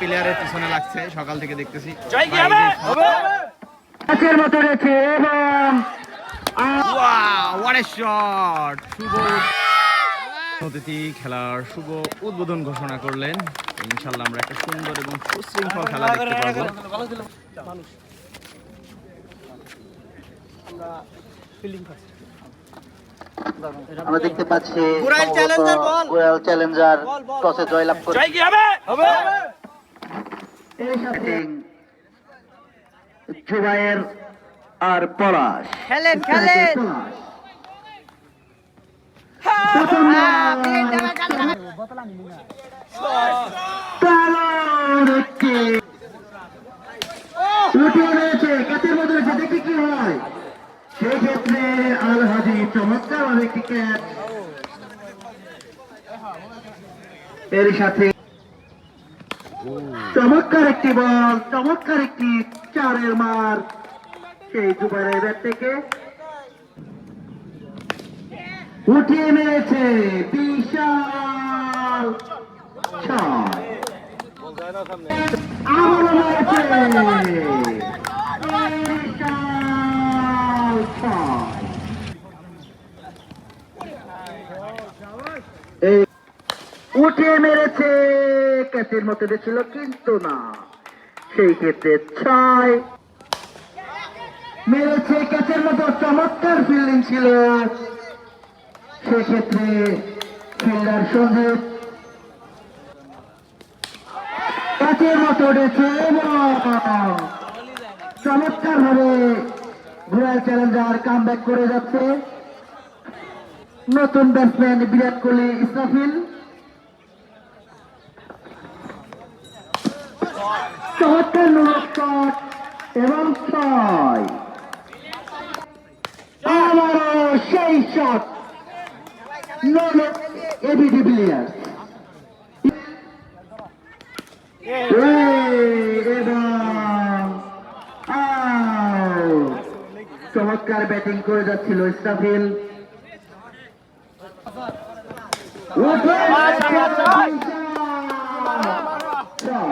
প্লেয়ারের পিছনে লাগছে সকাল থেকে দেখতেছি ম্যাচের মতো রয়েছে এবং শুভ অতিথি খেলার শুভ উদ্বোধন ঘোষণা করলেন ইনশাল্লাহ আমরা একটা সুন্দর এবং সুশৃঙ্খল খেলা দেখতে আমরা দেখতে পাচ্ছি গুরাইল দেখতে পাচ্ছি গুরাইল চ্যালেঞ্জার টসে জয়লাভ করে জয় কি হবে? এই সাথে জুবাইর আর পলাশ। খেলেন খেলেন। দারুণ একটি উঠে রয়েছে কাতের মধ্যে রয়েছে দেখি কি হয় সেই ক্ষেত্রে আল হাজি এর সাথে চমৎকার একটি বল, চমৎকার একটি চারের মার। সেই দুবারের ব্যাট থেকে উঠিয়ে মেরেছে বিশাল ছয়। আবারও মেরেছে বিশাল ছয় এই উঠে মেরেছে। ক্যাচের মতো ছিল কিন্তু না। সেই ক্ষেত্রে ছয় মেরেছে, ক্যাচের মতো চমৎকার ফিল্ডিং ছিল। সেক্ষেত্রে ফিল্ডার সঞ্জিত ক্যাচের মতো উঠেছে চমৎকার ভাবে ঘুরাল চ্যালেঞ্জার কাম করে যাচ্ছে। নতুন ব্যাটসম্যান বিরাট কোহলি, ইসরাফিল। চমৎকার নোলক শট এবং ছয়। আবারও সেই শট। নোলক চমৎকার ব্যাটিং করে যাচ্ছিল ইসরাফিল। উঠে ছিল কিন্তু সাকিব আল হাসানকে আবারও ক্যাচের মতো রয়েছে আজকে প্রতীকে এক পায়ে কিংবা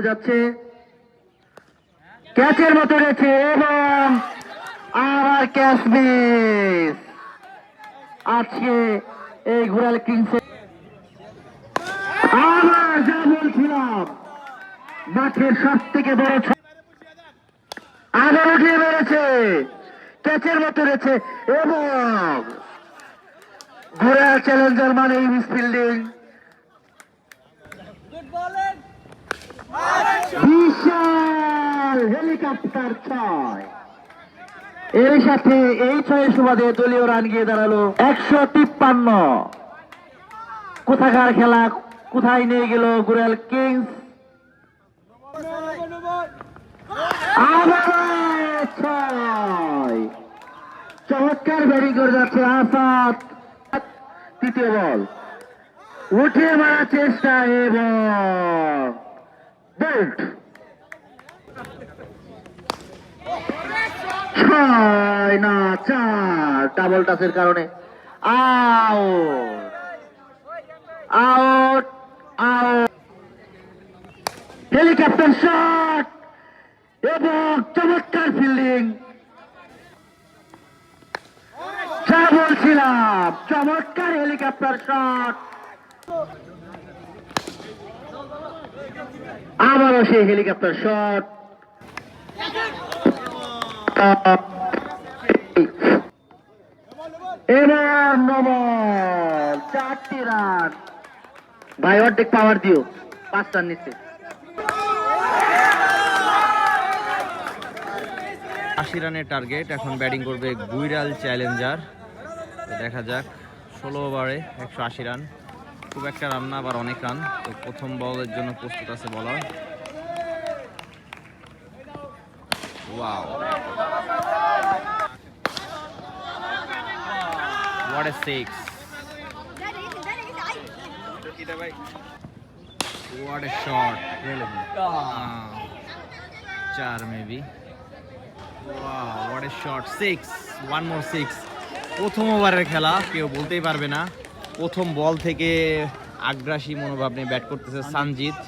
মরে যাচ্ছে। ক্যাচের মতো রয়েছে এবং আবার ক্যাচ মিস। আজকে এই ঘোড়াল কিংসে আবার যা বলছিলাম, মাঠের সব থেকে বড় আবার উঠিয়ে মেরেছে, ক্যাচের মতো রয়েছে এবং ঘোড়া চ্যালেঞ্জার মানে মিস ফিল্ডিং বিশাল হেলিকপ্টার ছয়। এর সাথে এই ছয়ের সুবাদে দলীয় রান গিয়ে দাঁড়াল একশো তিপ্পান্ন। কোথাকার খেলা, কোথায় নিয়ে গেল গুরাল কিংস? চমৎকার ব্যাটিং করে যাচ্ছে আসাদ। তৃতীয় বল। উঠে মারার চেষ্টা এবং ছয় না চার। ডাবল টাচের কারণে। Out out out helicopter shot এবং চমৎকার ফিল্ডিং যা বলছিলাম, চমৎকার হেলিকপ্টার শট আবারও সেই হেলিকপ্টার শট। চারটি রান। ভাই, অর্ধেক পাওয়ার দিও, পাঁচ রান নিচ্ছে। আশি রানের টার্গেট এখন ব্যাটিং করবে গুইরাল চ্যালেঞ্জার দেখা যাক, ষোলো ওভারে একশো আশি রান। খুব একটা রান না আবার অনেক রান। তো প্রথম বলের জন্য প্রস্তুত আছে বলার wow what a six what a shot চার maybe what a shot six one more six প্রথম ওভারের খেলা, কেউ বলতেই পারবে না। প্রথম বল থেকে আগ্রাসী মনোভাব নিয়ে ব্যাট করতেছে সানজিৎ।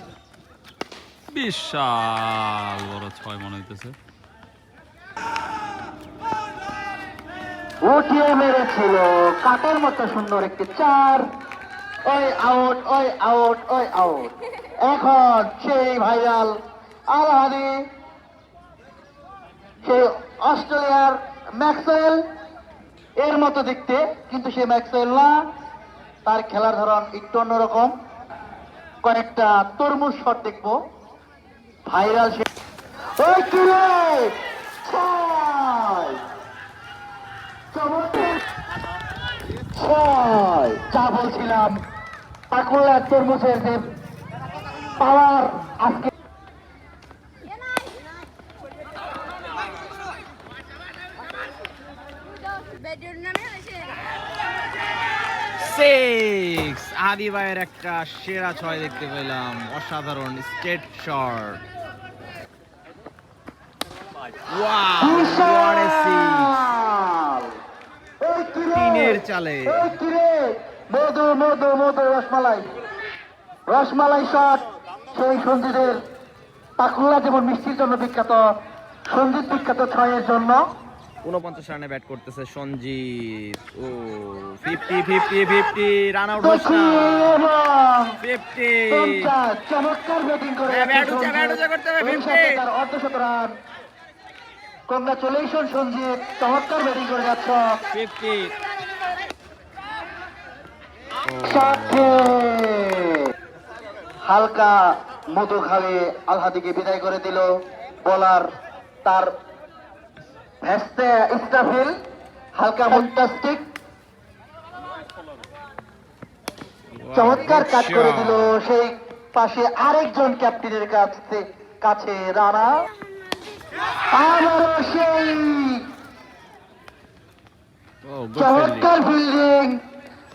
বিশাল বড় ছয় মনে হইতেছে। উঠিয়ে মেরেছিল। কাটের মতো সুন্দর একটি চার। ওই আউট ওই আউট ওই আউট। এখন সেই ভাইরাল আলহানি। সেই অস্ট্রেলিয়ার ম্যাক্সওয়েল। এর মতো দেখতে কিন্তু সে ম্যাক্সওয়েল না। তার খেলার ধরন একটু অন্যরকম। কয়েকটা তরমুজ শট দেখব। ভাইরাল সে বলছিলাম পাকুল্লা তরমুজের যে পাওয়ার আজকে বেডের নামে হয়েছে সিক্স আদি ভাইয়ের একটা সেরা ছয় দেখতে পেলাম। অসাধারণ স্টেট শট! তিনের চালে। মধু মধু মধু রসমালাই। রসমালাই শট সেই সঞ্জিতের পাকুলা যেমন মিষ্টির জন্য বিখ্যাত সঞ্জিত বিখ্যাত ছয়ের জন্য। উনপঞ্চাশ রানে ব্যাট করতেছে সঞ্জিত ও fifty fifty fifty run out fifty চমৎকার ব্যাটিং করে ব্যাট উঠছে, ব্যাট উঠছে করতে হবে, এই 50 সাথে তার অর্ধশত রান কংগ্রাচুলেশন সঞ্জিত চমৎকার ব্যাটিং করে যাচ্ছ। ফিফটি হালকা মধু খাবে আলহাদিকে বিদায় করে দিল। বলার তার ভেস্তে ইস্টাফিল হালকা ফ্যান্টাস্টিক চমৎকার কাজ করে দিল সেই পাশে আরেকজন ক্যাপ্টেনের কাছে কাছে রানা। আবারও সেই চমৎকার ফিল্ডিং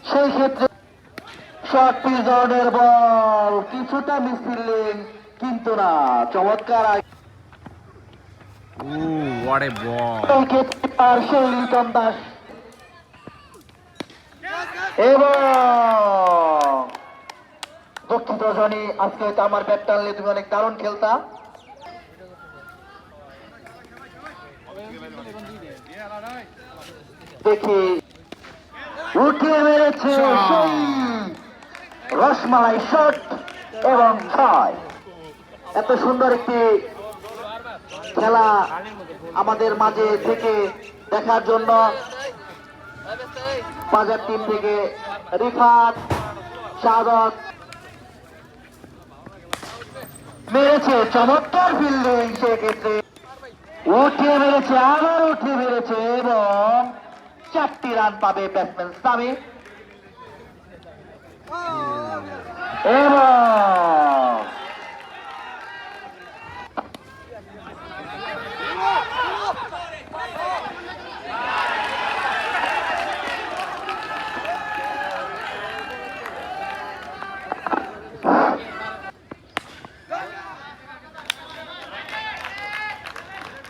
সেই ক্ষেত্রে শর্ট পিজনের বল কিছুটা মিস ফিল্ডিং কিন্তু না, চমৎকার কিপার সেই লিটন দাস এবং দুঃখিত জনি আজকে হয়তো আমার ব্যাট টানলে তুমি অনেক দারুণ খেলতা দেখি উঠিয়ে মেরেছে রসমালাই শট এবং ছয় এত সুন্দর একটি খেলা আমাদের মাঝে থেকে দেখার জন্য বাজার টিম থেকে রিফাত সাদত মেরেছে, চমৎকার ফিল্ডিং সেক্ষেত্রে। উঠিয়ে মেরেছে, আবার উঠিয়ে মেরেছে এবং চারটি রান পাবে ব্যাটসম্যান সামি এবং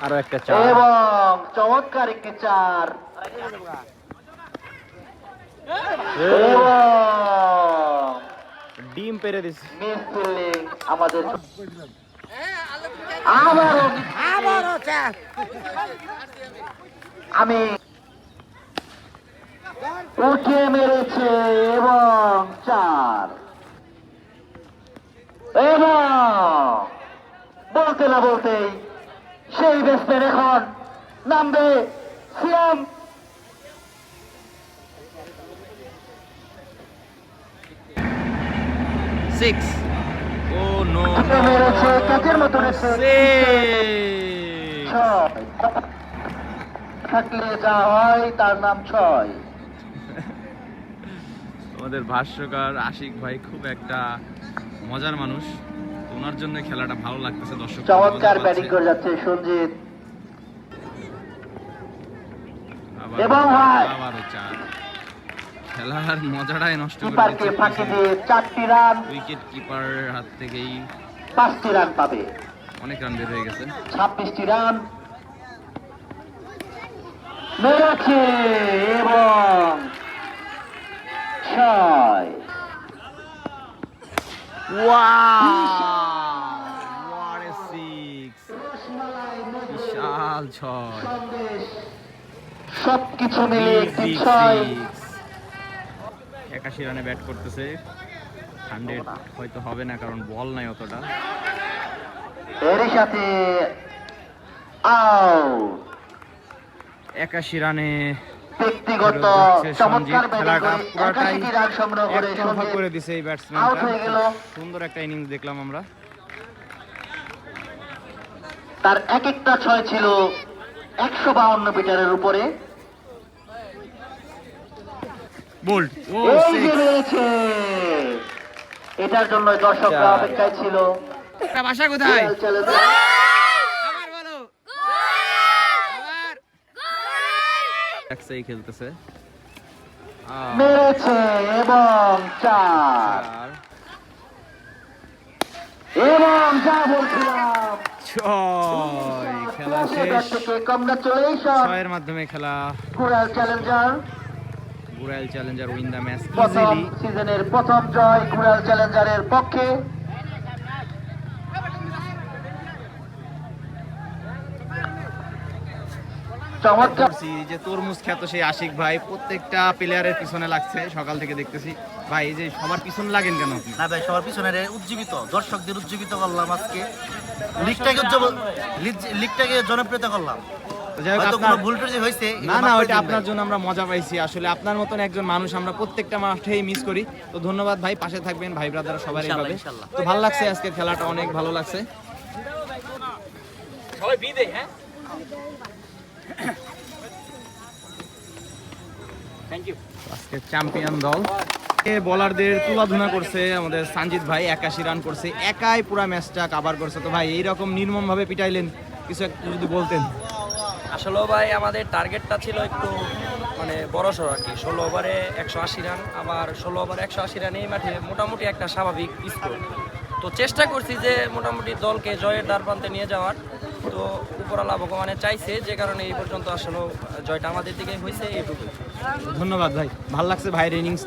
আরও একটা চার। এবং চমৎকার একটি চার। ডিম পেরে দিছে। মিস ফিল্ডিং আমাদের আবারও আবারও চার আমি উঠে মেরেছে এবং চার। এবং বলতে না বলতেই সেই ব্যাটসম্যান এখন। নামবে সিয়াম। সিক্স ও নো উঠে মেরেছে ক্যাচের মতো থাকলে যা হয় তার নাম ছয়। আমাদের ভাষ্যকার আশিক ভাই খুব একটা মজার মানুষ। ওনার জন্য খেলাটা ভালো লাগতেছে দর্শক চমৎকার ব্যাটিং করে যাচ্ছে সঞ্জিত। এবং। আবারও চার। খেলার মজাটাই নষ্ট করে ফাঁকি দিয়ে চারটি রান। উইকেট কিপারের হাত থেকেই পাঁচটি রান পাবে। অনেক রান বের হয়ে গেছে। ছাব্বিশটি রান। মেরেছে এবং ছয়। What বিশাল ছয় সবকিছু মিলিয়ে একটি ছয়. একাশি রানে ব্যাট করতেছে। হান্ড্রেড হয়তো হবে না কারণ বল নাই অতটা। এর সাথে একাশি রানে ব্যক্তিগত চমৎকার ব্যাটিং করে দিছে এই গেল। সুন্দর একটা ইনিংস দেখলাম আমরা। তার এক একটা ছয় ছিল একশো বাউন্ন মিটারের উপরে। এটার জন্য দর্শকরা অপেক্ষায় ছিল। বাসা কোথায়? একসাই খেলতেছে। মেরেছে এবং চার। চার। এবং যা বলছিলাম ছয় খেলা শেষ। ছয়ের মাধ্যমে খেলা। Corel challenger. Burail challenger win the match সিজনের প্রথম জয় কুরাল চ্যালেঞ্জারের পক্ষে। চমৎকার। যে তরমুজ খ্যাত সেই আশিক ভাই প্রত্যেকটা প্লেয়ারের পিছনে লাগছে সকাল থেকে দেখতেছি। ভাই এই যে সবার পিছনে লাগেন কেন আপনি? না ভাই সবার পিছনে রে উজ্জীবিত দর্শকদের উজ্জীবিত করলাম আজকে। লিগটাকে লিগটাকে জনপ্রিয়তা করলাম। না না ওইটা আপনার জন্য আমরা মজা পাইছি। আসলে আপনার মতন একজন মানুষ আমরা প্রত্যেকটা মাঠেই মিস করি। তো ধন্যবাদ ভাই পাশে থাকবেন ভাই ব্রাদার সবাই এইভাবে। তো ভালো লাগছে আজকের খেলাটা অনেক ভালো লাগছে। আজকে চ্যাম্পিয়ন দল। বোলারদের তুলাধুনা করছে আমাদের সঞ্জিত ভাই একাশি রান করছে একাই পুরো ম্যাচটা কাভার করছে। তো ভাই এইরকম নির্মম ভাবে পিটাইলেন কিছু একটু যদি বলতেন। আসলে ভাই আমাদের টার্গেটটা ছিল একটু মানে বড় সড়ো আর কি। ষোলো ওভারে একশো আশি রান আবার ষোলো ওভারে একশো আশি রান এই মাঠে মোটামুটি একটা স্বাভাবিক স্কোর তো চেষ্টা করছি যে মোটামুটি দলকে জয়ের দ্বার প্রান্তে নিয়ে যাওয়ার। তো উপরালা ভগবানে চাইছে, যে কারণে এই পর্যন্ত আসলে জয়টা আমাদের দিকে হয়েছে এইটুকু ধন্যবাদ ভাই, ভালো লাগছে ভাইয়ের ইনিংস